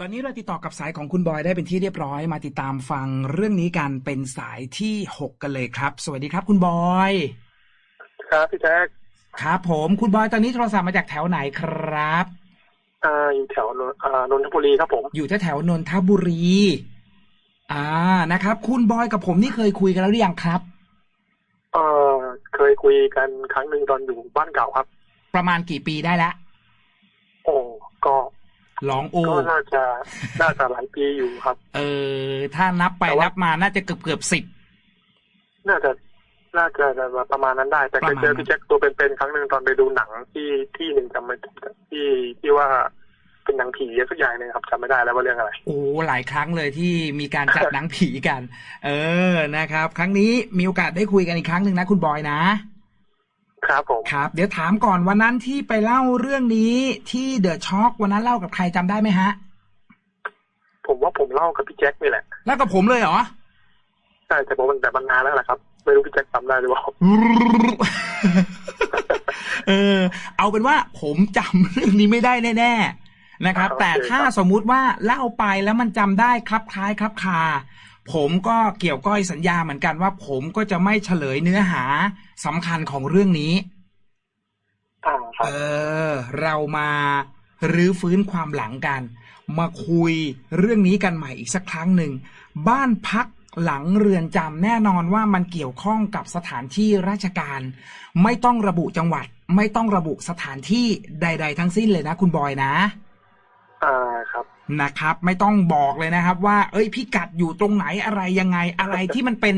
ตอนนี้เราติดต่อกับสายของคุณบอยได้เป็นที่เรียบร้อยมาติดตามฟังเรื่องนี้กันเป็นสายที่หกกันเลยครับ สวัสดีครับ คุณบอย ครับพี่แจ๊คครับผมคุณบอยตอนนี้โทรศัพท์มาจากแถวไหนครับอ่าอยู่แถวนนอ่านนทบุรีครับผม อยู่แถวๆนนทบุรี อ่านะครับ คุณบอยกับผมนี่เคยคุยกันแล้วหรือยังครับ เอ่อเคยคุยกันครั้งหนึ่งตอนอยู่บ้านเก่าครับ ประมาณกี่ปีได้แล้วโอ้ก็ ร้องโอก็น่าจะน่าจะหลายปีอยู่ครับ เออ ถ้านับไปแต่ว่านันับมาน่าจะเกือบเกือบสิบน่าจะน่าจะประมาณนั้นได้ แต่เคยเจอประมาณนั้นพี่แจ๊คตัวเป็นๆครั้งหนึ่งตอนไปดูหนังที่ที่หนึ่งจำไม่ที่ที่ว่าเป็นหนังผีสักอย่างหนึงครับจำไม่ได้แล้วว่าเรื่องอะไรโอ้หลายครั้งเลยที่มีการจัดหนังผีกัน เออนะครับ ครั้งนี้มีโอกาสได้คุยกันอีกครั้งหนึ่งนะคุณบอยนะ ครับผมครับ เดี๋ยวถามก่อนวันนั้นที่ไปเล่าเรื่องนี้ที่เดอะช็อควันนั้นเล่ากับใครจำได้ไหมฮะ ผมว่าผมเล่ากับพี่แจ็คนี่แหละเล่ากับผมเลยเหรอใช่แต่ผมมันแต่มันนานแล้วแหละครับ ไม่รู้พี่แจ็คจำได้หรือเปล่าเออ เอาเป็นว่าผมจำเรื่องนี้ไม่ได้แน่ๆนะครับโอเคแต่ถ้าครับสมมุติว่าเล่าไปแล้วมันจำได้ครับคล้ายครับคา ผมก็เกี่ยวก้อยสัญญาเหมือนกันว่า ผมก็จะไม่เฉลยเนื้อหาสำคัญของเรื่องนี้อ่าครับเออ เรามารื้อฟื้นความหลังกัน มาคุยเรื่องนี้กันใหม่อีกสักครั้งหนึ่ง บ้านพักหลังเรือนจำแน่นอนว่ามันเกี่ยวข้องกับสถานที่ราชการ ไม่ต้องระบุจังหวัด ไม่ต้องระบุสถานที่ใด ๆ ทั้งสิ้นเลยนะ คุณบอยนะ อ่าครับ นะครับ ไม่ต้องบอกเลยนะครับว่า เอ้ยพิกัดอยู่ตรงไหนอะไรยังไงอะไรที่มันเป็น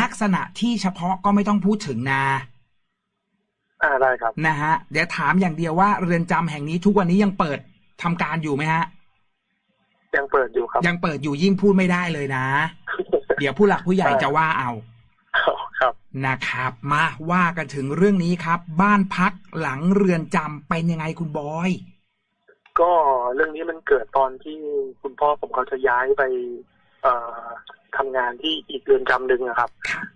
ลักษณะที่เฉพาะก็ไม่ต้องพูดถึงนะอ่าได้ครับนะฮะเดี๋ยวถามอย่างเดียวว่าเรือนจำแห่งนี้ทุกวันนี้ยังเปิดทำการอยู่ไหมฮะ ยังเปิดอยู่ครับ ยังเปิดอยู่ยิ่งพูดไม่ได้เลยนะ เดี๋ยวผู้หลักผู้ใหญ่จะว่าเอาครับนะครับ มาว่ากันถึงเรื่องนี้ครับ บ้านพักหลังเรือนจำเป็นยังไงคุณบอย ก็เรื่องนี้มันเกิดตอนที่คุณพ่อผมเขาจะย้ายไปเอ่อทำงานที่อีกเรือนจำหนึ่งนะครับครับ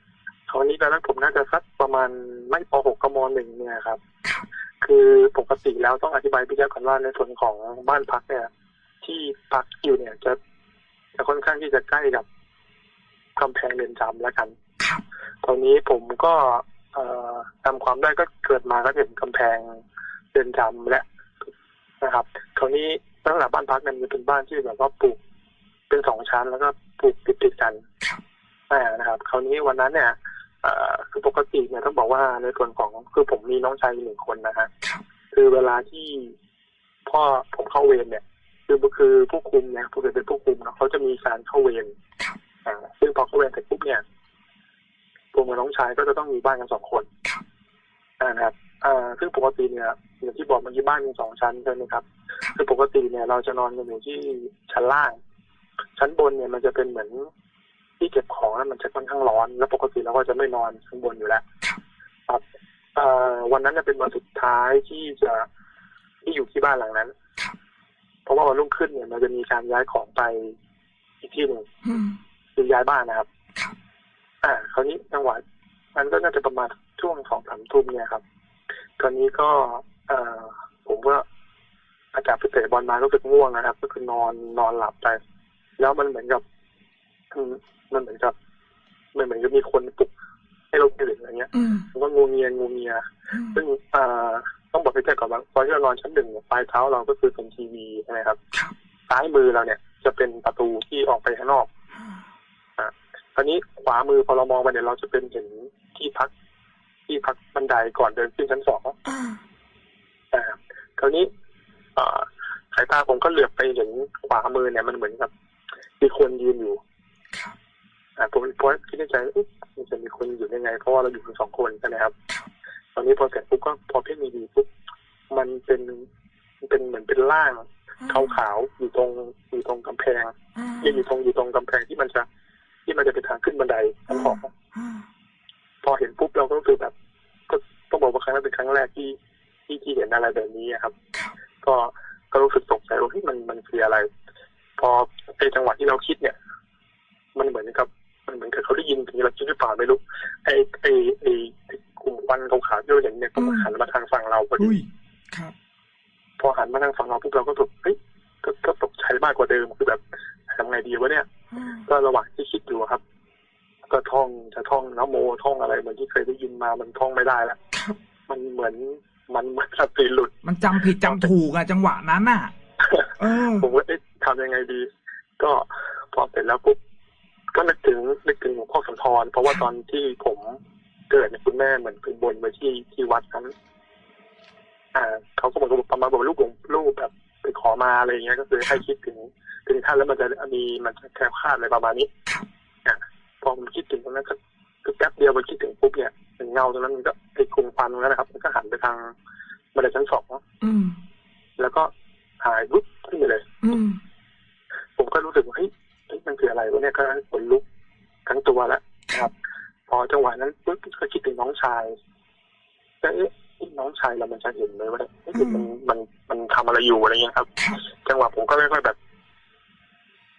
คราวนี้ตอนนั้นผมน่าจะสักประมาณไม่ปหกก็มหนึ่งเนี่ยครับครับ คือปกติแล้วต้องอธิบายพี่แจ๊คก่อนว่าในส่วนของบ้านพักเนี่ย ที่พักอยู่เนี่ยจะจะค่อนข้างที่จะใกล้กับกำแพงเรือนจำแล้วกันครับตอนนี้ผมก็เอ่อจำความได้ก็เกิดมาก็เห็นกำแพงเรือนจำและนะครับ คราวนี้ลักษณะบ้านพักเนี่ยมันเป็นบ้านที่แบบว่าปลูกเป็นสองชั้นแล้วก็ปลูกติดติดๆกันครับอ่านะครับ คราวนี้วันนั้นเนี่ยเอ่อคือปกติเนี่ยต้องบอกว่าในส่วนของคือผมมีน้องชายหนึ่งคนนะฮะครับคือเวลาที่พ่อผมเข้าเวรเนี่ย คือคือผู้คุมเนี่ยผู้เป็นผู้คุมเนาะเขาจะมีการเข้าเวรครับอ่าซึ่งพอเข้าเวรเสร็จปุ๊บเนี่ยผมกับน้องชายก็จะต้องมีบ้านกันสองคนครับอ่านะครับ อ่าซึ่งปกติเนี่ยอย่างที่บอกเมื่อกี้บ้านมีสองชั้นใช่ไหมครับครับ คือปกติเนี่ยเราจะนอนกันอยู่ที่ชั้นล่าง ชั้นบนเนี่ยมันจะเป็นเหมือนที่เก็บของแล้วมันจะค่อนข้างร้อน แล้วปกติเราก็จะไม่นอนข้างบนอยู่แล้วครับครับเอ่อวันนั้นเนี่ยเป็นวันสุดท้ายที่จะที่อยู่ที่บ้านหลังนั้นครับเพราะว่าวันรุ่งขึ้นเนี่ยมันจะมีการย้ายของไปอีกที่หนึ่งอืมคือย้ายบ้านนะครับครับ อ่า คราวนี้จังหวะมันก็น่าจะประมาณช่วงสองสามทุ่มเนี่ยครับ คราวนี้ก็เอ่อผมก็อาจารย์ไปเตะบอลมารู้สึกง่วงนะครับ ก็คือนอนนอนหลับไป แล้วมันเหมือนกับอืมมันเหมือนกับมันเหมือนกับมีคนปลุกให้เราตื่นอะไรเงี้ยอืมผมก็งูเงียงูเงีย ซึ่งเอ่อต้องบอกพี่แจ๊คก่อนว่าตอนที่เรานอนชั้นหนึ่งเนี่ยปลายเท้าเราก็คือเป็นทีวีใช่ไหมครับครับซ้ายมือเราเนี่ย จะเป็นประตูที่ออกไปข้างนอกคราวนี้ขวามือพอเรามองไปเนี่ยเราจะเป็นเห็นที่พัก ที่พักบันไดก่อนเดินขึ้นชั้นสองอ่าอ่าคราวนี้เอ่อสายตาผมก็เหลือบไปเห็นขวามือเนี่ยมันเหมือนกับมีคนยืนอยู่ครับอ่าผมเพราะคิดในใจเอ๊ะมันจะมีคนอยู่ยังไง เพราะว่าเราอยู่กันสองคนใช่ไหมครับครับตอนนี้พอเสร็จปุ๊บก็พอเพ่งดีๆปุ๊บมันเป็นมันเป็นเหมือนเป็นร่างขาวๆอยู่ตรงอยู่ตรงกำแพงอ่าอยู่ตรงอยู่ตรงกำแพงที่มันจะ มาทางฝั่งเราปุ๊บเราก็รู้สึกเฮ้ยก็ก็ตกใจมากกว่าเดิมคือแบบทำไงดีวะเนี่ยอืมก็ระหว่างที่คิดอยู่ครับ ก็ท่องจะท่องนะโมท่องอะไรเหมือนที่เคยได้ยินมามันท่องไม่ได้แล้วครับมันเหมือนมันเหมือนสติหลุด มันจำผิดจำถูกอะจังหวะนั้นน่ะเออผมว่าเอ๊ะทำยังไงดี ก็พอเสร็จแล้วปุ๊บก็นึกถึงนึกถึงหลวงพ่อสุนทรเพราะว่าตอนที่ผมเกิดเนี่ยคุณแม่เหมือนไปบนไว้ที่ที่วัดนั้น อ่าเขาก็เหมือนกับประมาณบอกลูกหลวงลูกแบบ ไปขอมาอะไรอย่างเงี้ยก็คือให้คิดถึงถึงท่านแล้วมันจะมีมันจะแคล้วคลาดอะไรประมาณนี้ครับอะพอผมคิดถึงตรงนั้นก็คือแป๊บเดียวมันคิดถึงปุ๊บเนี่ยถึงเงาตรงนั้นมันก็ไอ้กลุ่มควันตรงนั้นนะครับ มันก็หันไปทางบันไดชั้นสองอืมแล้วก็หายวุบขึ้นไปเลยอืมผมก็รู้สึกว่าเฮ้ยเฮ้ยมันคืออะไรวะเนี่ยก็ขนลุกทั้งตัวแล้วนะครับ พอจังหวะนั้นปุ๊บก็คิดถึงน้องชายก็เอ๊ะ น้องชายเรามันจะเห็นไหมว่าเนี่ยเอ๊ะมันมันมันทำอะไรอยู่อะไรเงี้ยครับครับ จังหวะผมก็ไม่ค่อยแบบ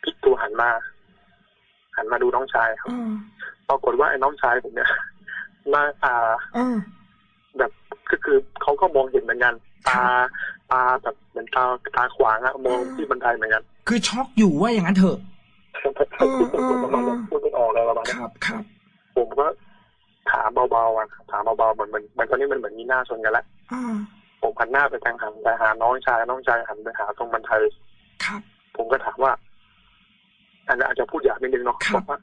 พลิกตัวหันมา หันมาดูน้องชายครับอืมปรากฏว่าไอ้น้องชายผมเนี่ยมาอ่าอืมแบบก็คือเขาก็มองเห็นเหมือนกันตาตาแบบเหมือนตาตาขวางอะมองที่บันไดเหมือนกัน คือช็อกอยู่ว่าอย่างนั้นเถอะประมาณนั้นพูดไม่ออกเลยประมาณคนั้นรับครับ ผมก็ ถามเบาๆอะถามเบาๆเหมือนเหมือนเหมือนตอนนี้มันเหมือนมีหน้าชนกันแล้วอ่าผมหันหน้าไปทางหันไปหาน้องชายน้องชายหันไปหาตรงบันไดครับผมก็ถามว่าอันนี้อาจจะพูดหยาบนิดนึงเนาะครับบอกว่า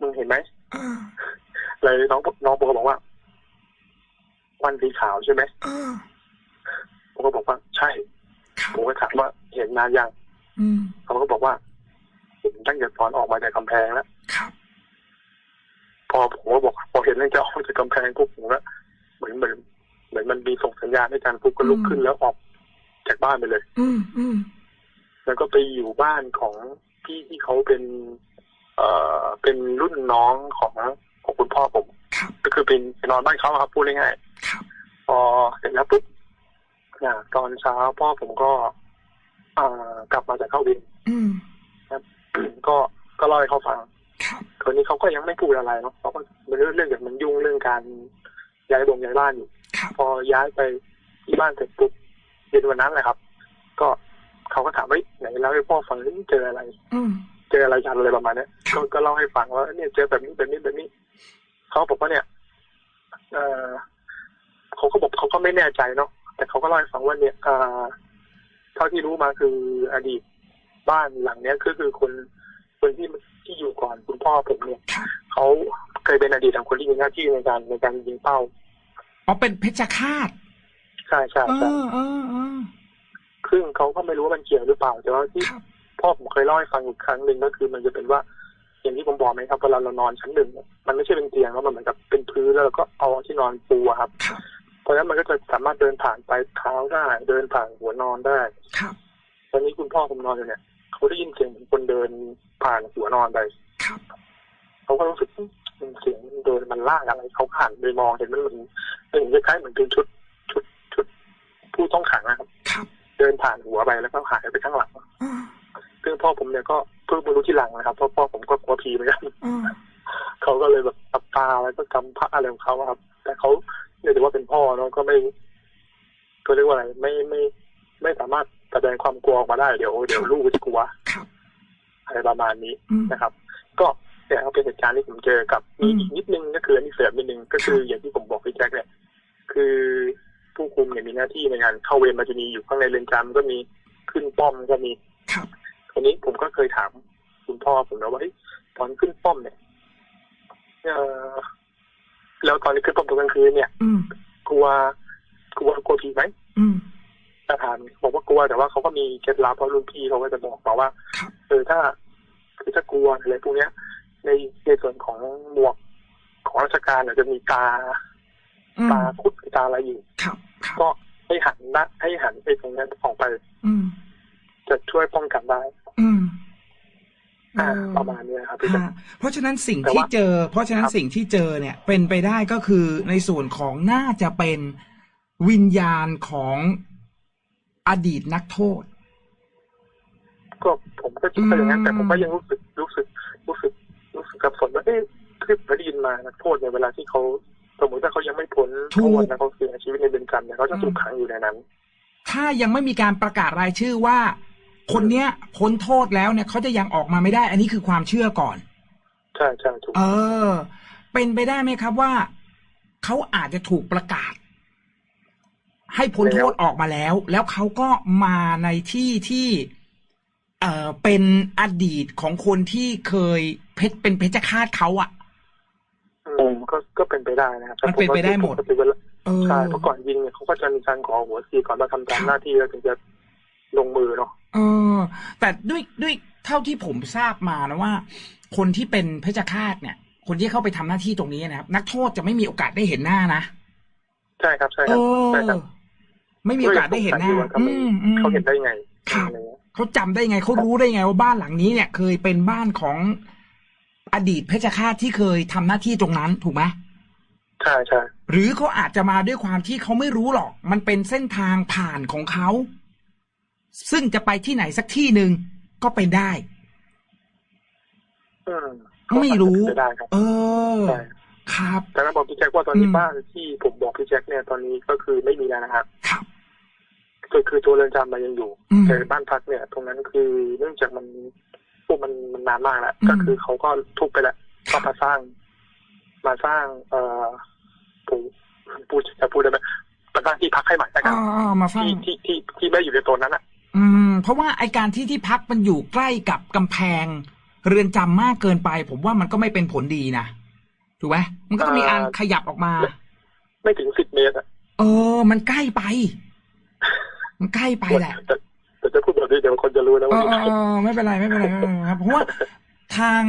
มึงเห็นไหมอ่าเลยน้องน้องผมก็บอกว่าควันสีขาวใช่ไหมอ่าผมก็บอกว่า ใช่ครับผมก็ถามว่าเห็นนานยังอืมเขาก็บอกว่าเห็นตั้งแต่ตอนออกมาจากกำแพงแล้วครับพ อผมก็บอกพอเห็นเรื่องจะออกจากกำแพงปุ๊บผมก็เหมือนเหมือนเหมือนมันมีส่งสัญญาณให้กันปุ๊บก็ลุกขึ้นแล้วออกจากบ้านไปเลย อืมอืมแล้วก็ไปอยู่บ้านของพี่ที่เขาเป็น เอ่อเป็นรุ่นน้องของของคุณพ่อผมครับก็คือเป็นไปนอนบ้านเขาอะครับพูดง่ายครับๆพอเสร็จแล้วปุ๊บอ่าตอนเช้าพ่อผมก็อ่ากลับมาจากเข้าวินอืมก็ก็เล่าให้เขาฟัง ครับคนนี้เขาก็ยังไม่พูดอะไรเนาะเขาก็มันเรื่องเรื่องอย่างมันยุ่งเรื่องการย้ายบงย้ายบ้านอยู่ครับพอย้ายไปที่บ้านเสร็จปุ๊บเย็นวันนั้นแหละครับ ก็เขาก็ถามว่าไหนเล่าให้พ่อฟังนี่เจออะไร อืมเจออะไรกันอะไรประมาณเนี้ยครัก็บก็เล่าให้ฟังว่าเนี่ยเจอแบบนี้แบบนี้แบบนี้เขาบอกว่าเนี่ย เออเขาก็บอกเขาก็ไม่แน่ใจเนาะแต่เขาก็เล่าให้ฟังว่าเนี่ยเอ่อเท่าที่รู้มาคืออดีตบ้านหลังเนี้ยคือคือคน คนที่ที่อยู่ก่อนคุณพ่อผมเนี่ยครับเขาเคยเป็นอดีตของคนที่มีหน้าที่ในการในการยิงเป้าอ๋อเป็นเพชฌฆาตใช่ใช่เอใช่อเออเออซึ่งเขาก็ไม่รู้ว่ามันเกี่ยวหรือเปล่า แต่ว่าที่ครับพ่อผมเคยเล่าให้ฟังอีกครั้งหนึ่งก็คือมันจะเป็นว่า อย่างที่ผมบอกไหมครับเวลาเรานอนชั้นหนึ่งเนี่ยมันไม่ใช่เป็นเตียงแล้วมันเหมือนกับเป็นพื้นแล้วเราก็เอาที่นอนปูอะครับครับ เพราะฉะนั้นมันก็จะสามารถเดินผ่านปลายเท้าได้ เดินผ่านหัวนอนได้ครับตอนนี้คุณพ่อผมนอนอยู่เนี่ย เขาได้ยินเสียงเหมือนคนเดินผ่านหัวนอนไปครับเขาก็รู้สึกมันเสียงมันเดินมันลากอะไรเขาผ่านไปมองเห็นมันเหมือนเห็นคล้ายๆเหมือนเป็นชุดชุดชุดผู้ต้องขังนะครับครับเดินผ่านหัวไปแล้วก็หายไปข้างหลังอ่าซึ่งพ่อผมเนี่ยก็เพิ่งมารู้ที่หลังนะครับเพราะพ่อผมก็กลัวผีเหมือนกันอ่าเขาก็เลยแบบตับตาแล้วก็กำพระอะไรของเขาอะครับ แต่เขาเนี่ยถือว่าเป็นพ่อเนาะก็ไม่ก็เรียกว่าอะไรไม่ไม่ไม่สามารถ แสดงความกลัวออกมาได้เดี๋ยวเดี๋ยวลูกจะกลัวครับอะไรประมาณนี้อืมนะครับ ก็เนี่ยก็เป็นเหตุการณ์ที่ผมเจอกับอืมีมอีกนิดนึงก็คืออันนี้เสริมนิดนึงก็คืออย่างที่ผมบอกพี่แจ็คเนี่ยคือผู้คุมเนี่ยมีหน้าที่ในการเข้าเวรมันจะมีอยู่ข้างในเรือนจำก็มีขึ้นป้อมก็มีครับทีนี้ผมก็เคยถามคุณพ่อผมนะว่าเฮ้ยตอนขึ้นป้อมเนี่ยเออแล้วตอนที่ขึ้นป้อมตอนกลางคืนเนี่ยอืมกลัวกลัวกลัวผีไหม อืมอาถามบอกว่ากลัวแต่ว่าเขาก็มีเคล็ดลับเพราะรุ่นพี่เขาก็จะบอกมาว่าครับเออถ้าคือถ้ากลัวอะไรพวกเนี้ย ในในส่วนของหมวกของราชการเนี่ยจะมีตาอืมตาคุดตาอะไรอยู่ครับครับก็ให้หันนะให้หันไปตรงนั้นออกไป อืมจะช่วยป้องกันได้ อืมอ่าเออประมาณเนี้ยครับพี่แจ๊คฮะเพราะฉะนั้นสิ่งแต่ที่ว่าเจอ เพราะฉะนั้นครับสิ่งที่เจอเนี่ย เป็นไปได้ก็คือในส่วนของน่าจะเป็นวิญญาณของ อดีตนักโทษ ก็ผมก็คิดไปอย่างนั้นอืมแต่ผมก็ยังรู้สึกรู้สึกรู้สึกรู้สึกสับสนว่าเอ๊ะคลิปได้ยินมานักโทษเนี่ยเวลาที่เขาสมมติถ้าเขายังไม่พ้นโทษนะเขาเสียชีวิตในเรือนจำเนี่ยเขาจะถูกขังอยู่ในนั้น ถ้ายังไม่มีการประกาศรายชื่อว่า คนเนี้ยพ้นโทษแล้วเนี่ยเขาจะยังออกมาไม่ได้ อันนี้คือความเชื่อก่อน ใช่ใช่ถูกเออ เป็นไปได้ไหมครับว่าเขาอาจจะถูกประกาศ ให้พ้นโทษออกมาแล้ว แล้วเขาก็มาในที่ที่เอ่อเป็นอดีตของคนที่เคยเพชรเป็นเพชฌฆาตเขาอะอืมก็ก็เป็นไปได้นะครับมันเป็นไปได้หมดปกติเวลาเออใช่เพราะก่อนยิงเนี่ยเขาก็จะมีการขอหัวซีก่อนมาทำตามครับหน้าที่แล้วถึงจะลงมือเนาะเออ แต่ด้วยด้วยเท่าที่ผมทราบมานะว่า คนที่เป็นเพชฌฆาตเนี่ย คนที่เข้าไปทำหน้าที่ตรงนี้นะครับ นักโทษจะไม่มีโอกาสได้เห็นหน้านะใช่ครับใช่เอครับอใช่ครับ ไม่มีโอกาสได้เห็นหน้าด้วยสงสัยอยู่ว่าทำไมอืมอืมเขาเห็นได้ไงครับอะไรเงี้ยเขาจำได้ไงเขารู้ได้ไงว่าบ้านหลังนี้เนี่ยเคยเป็นบ้านของอดีตเพชฌฆาตที่เคยทำหน้าที่ตรงนั้นถูกไหมใช่ใช่หรือเขาอาจจะมาด้วยความที่เขาไม่รู้หรอก มันเป็นเส้นทางผ่านของเขาซึ่งจะไปที่ไหนสักที่หนึ่งก็เป็นได้อืมไม่รู้ก็อาจจะเป็นไปได้ครับเออใช่ครับแต่นั้นบอกพี่แจ็คว่าตอนนี้อืมบ้านที่ผมบอกพี่แจ็คเนี่ยตอนนี้ก็คือไม่มีแล้วนะครับ ครับ คือคือตัวเรือนจำมันยังอยู่อืมแต่บ้านพักเนี่ย ตรงนั้นคือเนื่องจากมันพวกมันมันนานมากแล้วอืมก็คือเขาก็ทุบไปแล้วก็มาสร้าง มาสร้าง เอ่อผมพูดจะพูดได้ไหมมาสร้างที่พักให้ใหม่แล้วกันอ่ามาฟังที่ที่ที่ที่ไม่อยู่ในโซนนั้นอะ อืม เพราะว่าไอการที่ที่พักมันอยู่ใกล้กับกำแพง เรือนจำมากเกินไป ผมว่ามันก็ไม่เป็นผลดีนะถูกไหมมันก็ต้องมีอ่าอันขยับออกมา ไม่ถึงสิบเมตรอะเออ มันใกล้ไป มันใกล้ไปแหละแต่แต่จะพูดแบบนี้เดี๋ยวคนจะรู้นะเอว่าอเออเออไม่เป็นไรไม่เป็นไรไม่เป็นไรครับเพราะว่าทาง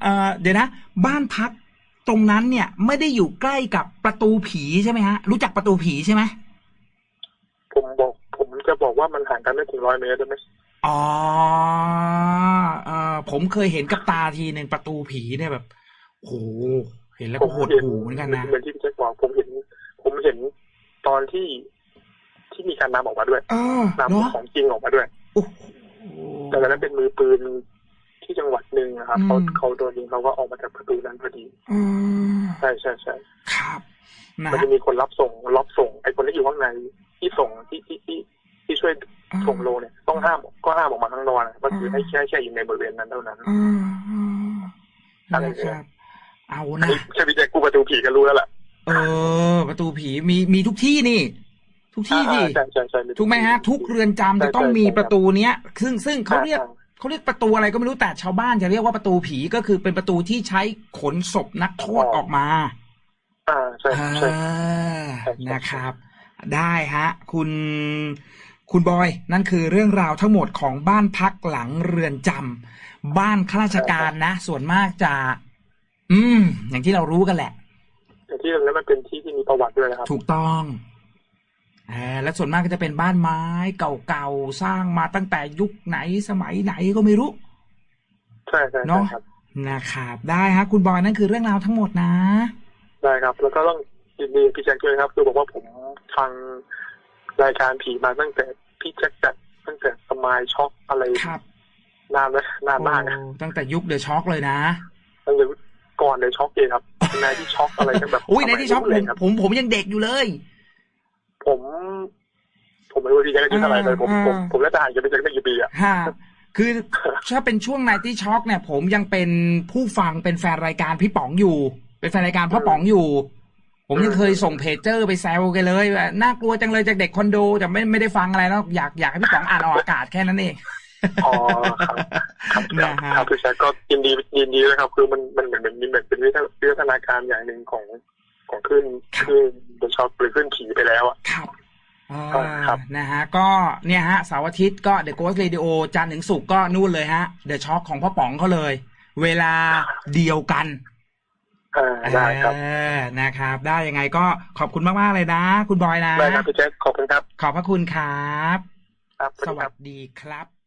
เอ่อเดี๋ยวนะ บ้านพักตรงนั้นเนี่ย ไม่ได้อยู่ใกล้กับประตูผีใช่ไหมฮะ รู้จักประตูผีใช่ไหมผมบอกผมจะบอกว่ามันห่างกันไม่ถึงร้อยเมตรได้ไหมอ๋อเออผมเคยเห็นกับตาทีหนึ่งประตูผีเนี่ยแบบโหเห็นแล้วก็หดหูเหมือนกันนะเหมือนที่พี่แจ็คบอกผมเห็น ผมเห็นตอนที่ ที่มีการนำออกมาด้วยเออเนาะนำของจริงออกมาด้วยโอ้โหแต่ตอนนั้นเป็นมือปืนที่จังหวัดหนึ่งนะครับอืมเขาเขาโดนยิงเขาก็ออกมาจากประตูนั้นพอดีเออใช่ใช่ใช่ครับนะมันฮะจะมีคนรับส่งรับส่งไอ้คนที่อยู่ข้างในที่ส่งที่ที่ที่ที่ช่วยส่งโลเนี่ยต้องห้ามก็ห้ามออกมาข้างนอกนะก็คือให้แค่แค่อยู่ในบริเวณนั้นเท่านั้นเออเอออะไรนะเนี่คยรับเอาอันนะนี้ใช่พี่แจ็คกูประตูผีก็รู้แล้วล่ะเออ ประตูผีมีมีทุกที่นี่ ทุกที่ดิอ่าใช่ใช่ใช่ถูกไหมฮะ ทุกเรือนจำจะต้องมีประตูเนี้ย ซึ่งซึ่งเขาเรียกอ่เขาเรียกประตูอะไรก็ไม่รู้แต่ชาวบ้านจะเรียกว่าประตูผีก็คือเป็นประตูที่ใช้ขนศพนักโทษออกมาอ่าใช่ใช่อ่าใช่ใช่นะครับ ได้ฮะ คุณคุณบอย นั่นคือเรื่องราวทั้งหมดของบ้านพักหลังเรือนจำบ้านข้าราชการนะ ส่วนมากจะ อืม อย่างที่เรารู้กันแหละแต่ที่ตรงนั้นมันเป็นที่ที่มีประวัติด้วยนะครับ ถูกต้องเออ และส่วนมากก็จะเป็นบ้านไม้เก่าๆสร้างมาตั้งแต่ยุคไหนสมัยไหนก็ไม่รู้ ใช่ใช่เนอะใช่ครับนะครับได้ฮะคุณบอยนั่นคือเรื่องราวทั้งหมดนะ ได้ครับ แล้วก็ต้องยินดีพี่แจ็คด้วยครับ คือบอกว่าผมฟังรายการผีมาตั้งแต่พี่แจ็คจัดตั้งแต่สมายช็อกอะไรครับนานไหมนานมากนะโอ้ตั้งแต่ยุคเดอะช็อคเลยนะตั้งแต่ก่อนเลยช็อกเองครับนายที่ช็อกอะไรทั้งแบบอุ้ยในที่ช็อคสผมัยมนู้นเลยครับผมผมยังเด็กอยู่เลย ผม ผมไม่รู้ว่าพี่แจ็คอายุเท่าไหร่เลยผมอ่าผมผมน่าจะห่างจากพี่แจ็คไม่กี่ปีอะฮะคือถ้าเป็นช่วงในที่ช็อคเนี่ย ผมยังเป็นผู้ฟังเป็นแฟนรายการพี่ป๋องอยู่ เป็นแฟนรายการพ่อป๋องอยู่ ผมยังเคยส่งเพจเจอร์ไปแซวกันเลยว่าน่ากลัวจังเลยจากเด็กคอนโดแต่ไม่ไม่ได้ฟังอะไรแล้วอยากอยากให้พี่ป๋องอ่านออกอากาศแค่นั้นเองอ๋อครับครับนะฮะครับพี่แจ็คก็ยินดียินดีด้วยครับ คือมันมันเหมือนเป็นเหมือนเป็นวิวัฒนาการอย่างหนึ่งของ ของขึ้นขึ้นโดยช็อกหรือขึ้นผีไปแล้วอะครับอ่าครับนะฮะก็เนี่ยฮะเสาร์อาทิตย์ก็ The Ghost Radio จันทร์ถึงศุกร์ก็นู่นเลยฮะ The Shock ของพ่อป๋องเขาเลย เวลาเดียวกันอ่าได้ครับเออนะครับ ได้ยังไงก็ขอบคุณมากๆเลยนะ คุณบอยนะได้ครับพี่แจ็คขอบคุณครับ ขอบพระคุณครับครับสวัสดีควัรับสดีครับ